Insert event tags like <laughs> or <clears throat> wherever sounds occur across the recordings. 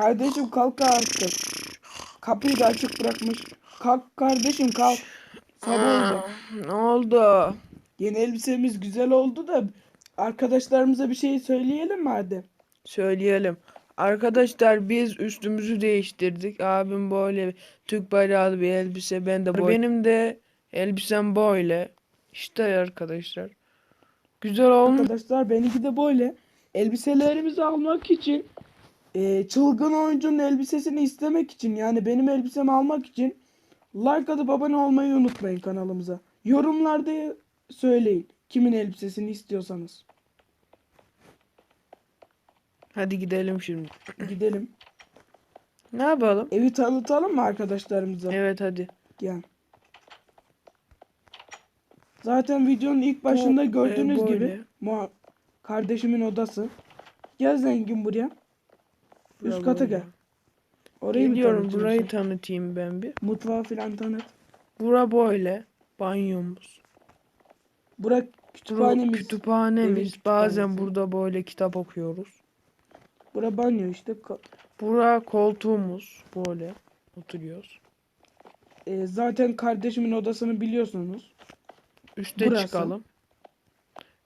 Kardeşim kalk artık. Kapıyı da açık bırakmış. Kalk kardeşim kalk. Sabah oldu. Ne oldu? Yeni elbisemiz güzel oldu da arkadaşlarımıza bir şey söyleyelim mi hadi? Söyleyelim. Arkadaşlar biz üstümüzü değiştirdik. Abim böyle Türk bayrağı bir elbise. Ben de böyle. Benim de elbisem böyle. İşte arkadaşlar. Güzel olmuş. Arkadaşlar benimki de böyle. Elbiselerimizi almak için e, çılgın oyuncunun elbisesini istemek için yani benim elbisemi almak için like atıp abone olmayı unutmayın kanalımıza. Yorumlarda söyleyin kimin elbisesini istiyorsanız. Hadi gidelim şimdi. Gidelim. Ne yapalım? Evi tanıtalım mı arkadaşlarımıza? Evet hadi. Gel. Zaten videonun ilk başında Bu, gördüğünüz e, gibi böyle. kardeşimin odası. Gel zengin buraya. Üst kata gel. Orayı Geliyorum tanıtıyorsun burayı sen? tanıtayım ben bir. Mutfağı filan tanıt. Bura böyle. Banyomuz. Bura Bura kütüphanemiz. kütüphanemiz. Evin Bazen kütüphanesi. burada böyle kitap okuyoruz. Bura banyo işte. Ka- Bura koltuğumuz. Böyle oturuyoruz. e, zaten kardeşimin odasını biliyorsunuz. Üste Burası. çıkalım.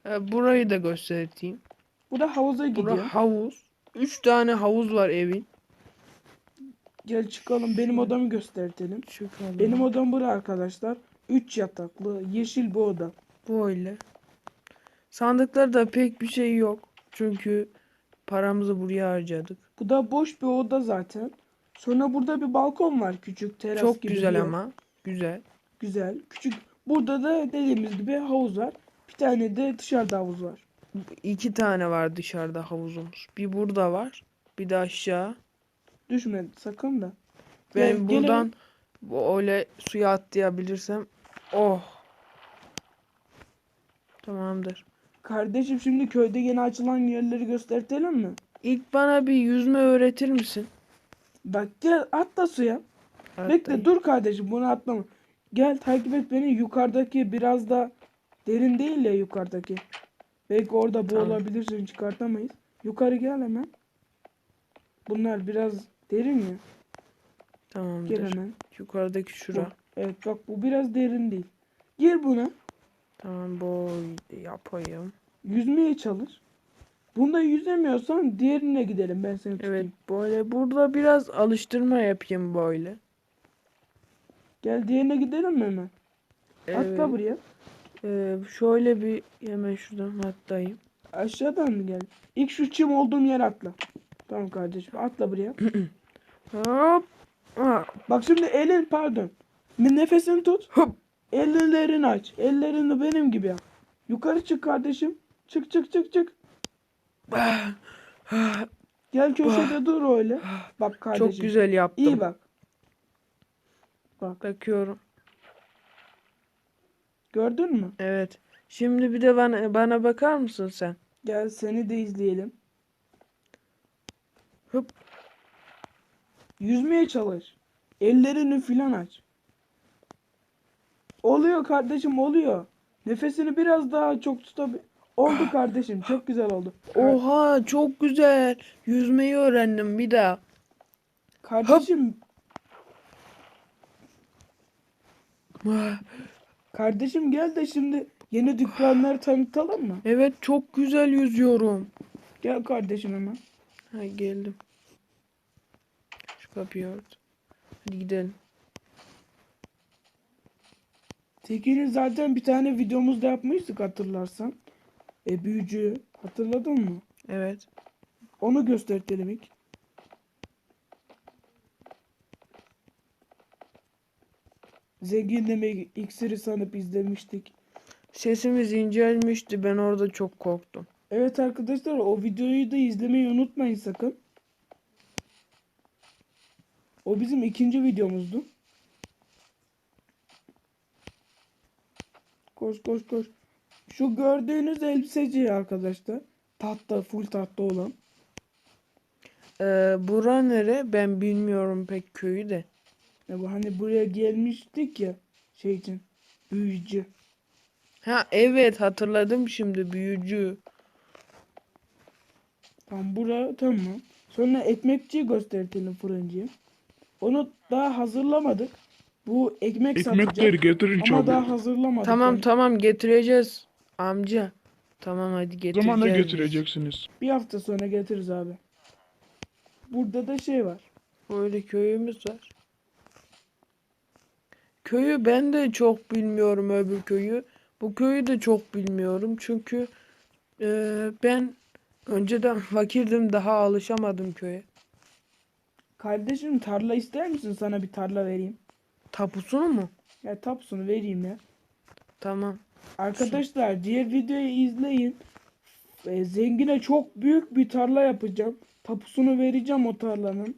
E, burayı da göstereyim. Bura havuza gidiyor. Bura havuz. Üç tane havuz var evin. Gel çıkalım. Benim odamı göstertelim. Çıkalım. Benim odam bura arkadaşlar. 3 yataklı, yeşil bir oda. Böyle. Sandıklarda pek bir şey yok. Çünkü paramızı buraya harcadık. Bu da boş bir oda zaten. Sonra burada bir balkon var küçük teras Çok gibi güzel bir yer. ama. Güzel. Güzel. Küçük. Burada da dediğimiz gibi havuz var. Bir tane de dışarıda havuz var. İki tane var dışarıda havuzumuz. Bir burada var. Bir de aşağı. Düşme sakın da. Ben gel buradan bu öyle suya atlayabilirsem. Oh. Tamamdır. Kardeşim şimdi köyde yeni açılan yerleri göstertelim mi? İlk bana bir yüzme öğretir misin? Bak gel atla suya. Bekle Atlayayım. dur kardeşim bunu atlama. Gel takip et beni yukarıdaki biraz da derin değil ya yukarıdaki. Belki orada Tamam. boğulabilirsin çıkartamayız. Yukarı gel hemen. Bunlar biraz derin ya. Gel Tamamdır. hemen. Yukarıdaki şura. Evet bak bu biraz derin değil. Gir buna. Tamam boy yapayım. Yüzmeye çalış. Bunda yüzemiyorsan diğerine gidelim ben seni tutayım. Evet böyle burada biraz alıştırma yapayım böyle. Gel diğerine gidelim mi hemen? Atla Evet. buraya. Ee, şöyle bir hemen şuradan atlayayım. Aşağıdan mı gel? İlk şu çim olduğum yer atla. Tamam kardeşim atla buraya. <clears throat> Hop. Ha, Bak şimdi elin pardon. Nefesini tut. Hop. Ellerini aç. Ellerini benim gibi yap. Yukarı çık kardeşim. Çık çık çık çık. Gel köşede dur öyle. Bak kardeşim. Çok güzel yaptım. İyi bak. Bak Bakıyorum. Gördün mü? Evet. Şimdi bir de bana bana bakar mısın sen? Gel seni de izleyelim. Hıp. Yüzmeye çalış. Ellerini filan aç. Oluyor kardeşim oluyor. Nefesini biraz daha çok tutabil... Oldu kardeşim çok güzel oldu. Oha çok güzel. Yüzmeyi öğrendim bir daha. Kardeşim kardeşim gel de şimdi yeni dükkanları tanıtalım mı? Evet çok güzel yüzüyorum. Gel kardeşim hemen. Ha geldim. Şu kapıyı ört. Hadi gidelim. Tekin'in zaten bir tane videomuzda yapmıştık hatırlarsan. E büyücü hatırladın mı? Evet. Onu göstertelim ilk. Zengin demek iksiri sanıp izlemiştik. Sesimiz incelmişti. Ben orada çok korktum. Evet arkadaşlar o videoyu da izlemeyi unutmayın sakın. O bizim ikinci videomuzdu. Koş koş koş. Şu gördüğünüz elbiseci arkadaşlar. Tahta full tahta olan. Ee, bura nere? Ben bilmiyorum pek köyü de. Ya bu hani buraya gelmiştik ya şey için. Büyücü. Ha evet hatırladım şimdi büyücü. Tam bura tamam. Sonra ekmekçiyi göstertelim fırıncıyı. Onu daha hazırlamadık. Bu ekmek Ekmekleri satacak. getirin Ama çabuk. daha hazırlamadık. Tamam yani. tamam getireceğiz amca. Tamam hadi getireceğiz. Zamana getireceksiniz. Bir hafta sonra getiririz abi. Burada da şey var. Böyle köyümüz var. Köyü ben de çok bilmiyorum öbür köyü. Bu köyü de çok bilmiyorum çünkü eee, ben önceden <laughs> fakirdim daha alışamadım köye. Kardeşim tarla ister misin? Sana bir tarla vereyim. Tapusunu mu? Ya tapusunu vereyim ya. Tamam. Arkadaşlar diğer videoyu izleyin. Ee, zengine çok büyük bir tarla yapacağım. Tapusunu vereceğim o tarlanın.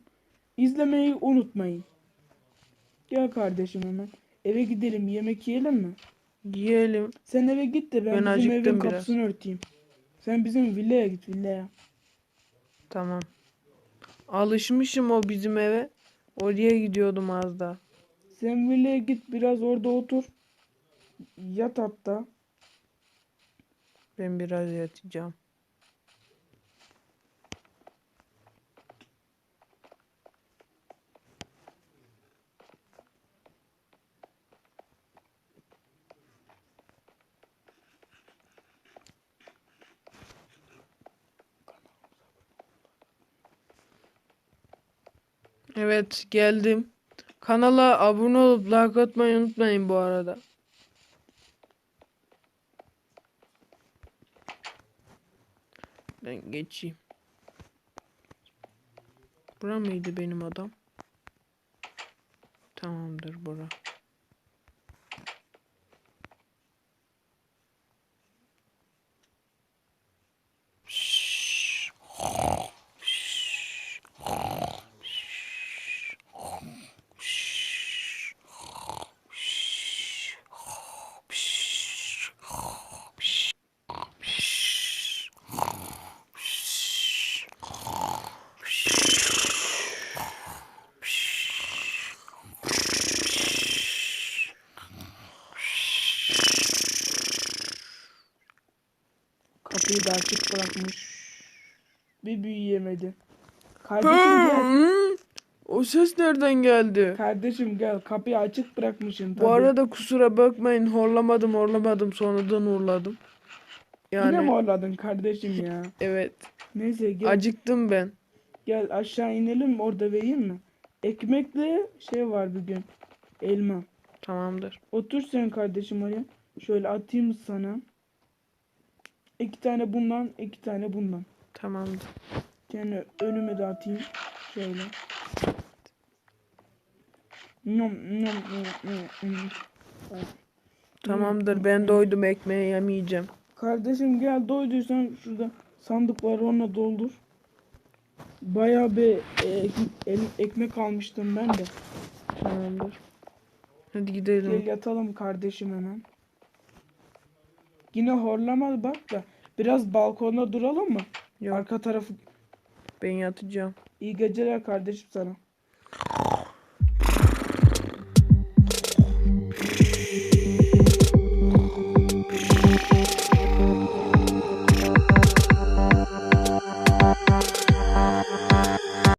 İzlemeyi unutmayın. Gel kardeşim hemen. Eve gidelim yemek yiyelim mi? Yiyelim. Sen eve git de ben, Ben bizim evin biraz. kapısını örteyim. Sen bizim villaya git villaya. Tamam. Alışmışım o bizim eve. Oraya gidiyordum az daha. Sen villaya git biraz orada otur. Yat hatta. Ben biraz yatacağım. Evet geldim. Kanala abone olup like atmayı unutmayın bu arada. Ben geçeyim. Bura mıydı benim adam? Tamamdır bura. Kapıyı da açık bırakmış. Bir büyüyemedi. Kardeşim gel. O ses nereden geldi? Kardeşim gel. Kapıyı açık bırakmışsın tabii. Bu arada kusura bakmayın horlamadım horlamadım sonradan uğurladım. Yine mi Yani horladın kardeşim ya? evet Neyse gel. acıktım ben. Gel aşağı inelim orada vereyim mi? Ekmekle şey var bugün. Elma. Tamamdır. Otur sen kardeşim oraya. Şöyle atayım sana. İki tane bundan, iki tane bundan. Tamamdır. Yani önüme de atayım. Şöyle. Nom nom nom nom. Tamamdır ben doydum ekmeği yemeyeceğim. Kardeşim gel doyduysan şurada sandık var onunla doldur. Bayağı bir e, el- ekmek almıştım ben de. Tamamdır. Hadi Gel gidelim. yatalım kardeşim hemen. Yine horlama bak da biraz balkonda duralım mı? Yok Arka tarafı ben yatacağım. iyi geceler kardeşim sana.